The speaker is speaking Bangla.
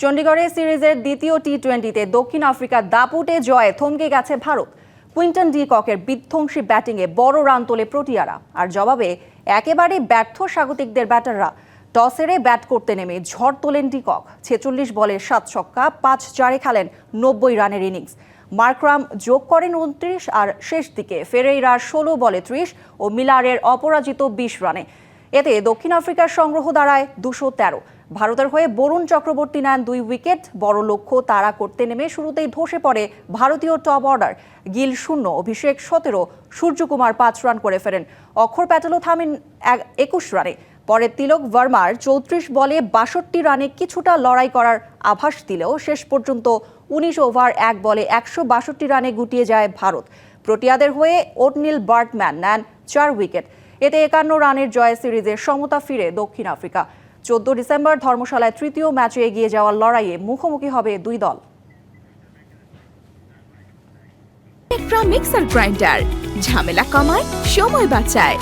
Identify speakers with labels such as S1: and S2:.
S1: চণ্ডীগড়ে সিরিজের দ্বিতীয় টি টোয়েন্টিতে দক্ষিণ আফ্রিকার দাপুটে জয়ে থমকে গেছে ভারত। কুইন্টন ডি ককের বিধ্বংসী ব্যাটিংয়ে বড় রান তোলে প্রোটিয়ারা। আর জবাবে একেবারে ব্যর্থ স্বাগতিকদের ব্যাটাররা। টসেরে ব্যাট করতে নেমে ঝড় তোলেন ডিকক। ছেচল্লিশ বলে সাত ছক্কা, পাঁচ চারে খেলেন নব্বই রানের ইনিংস। মার্করাম যোগ করেন উনত্রিশ আর শেষ দিকে ফেরেইরার ষোলো বলে ত্রিশ ও মিলারের অপরাজিত বিশ রানে। এতে দক্ষিণ আফ্রিকার সংগ্রহ দাঁড়ায় দুশো তেরো। ভারতের হয়ে বরুণ চক্রবর্তী নেন দুই উইকেট, বড় লক্ষ্য তাড়া করতে নেমে শুরুতেই ধসে পড়ে ভারতীয় টপ অর্ডার। গিল শূন্য, অভিষেক সতেরো, সূর্যকুমার পাঁচ রান করে ফেরেন। অক্ষর প্যাটেলও থামেন এক- একুশ রানে। পরে তিলক ভার্মার চৌত্রিশ বলে বাষট্টি রানে কিছুটা লড়াই করার আভাস দিলেও শেষ পর্যন্ত উনিশ ওভার এক বলে একশো বাষট্টি রানে গুটিয়ে যায় ভারত। প্রোটিয়াদের হয়ে ওটনিল বার্টম্যান নেন চার উইকেট। এতে একান্ন রানের জয় সিরিজে সমতা ফিরে দক্ষিণ আফ্রিকা। চোদ্দ ডিসেম্বর ধর্মশালায় তৃতীয় ম্যাচে এগিয়ে যাওয়ার লড়াইয়ে মুখোমুখি হবে দুই দল।
S2: মিক্সার গ্রাইন্ডার ঝামেলা কমায়, সময় বাঁচায়।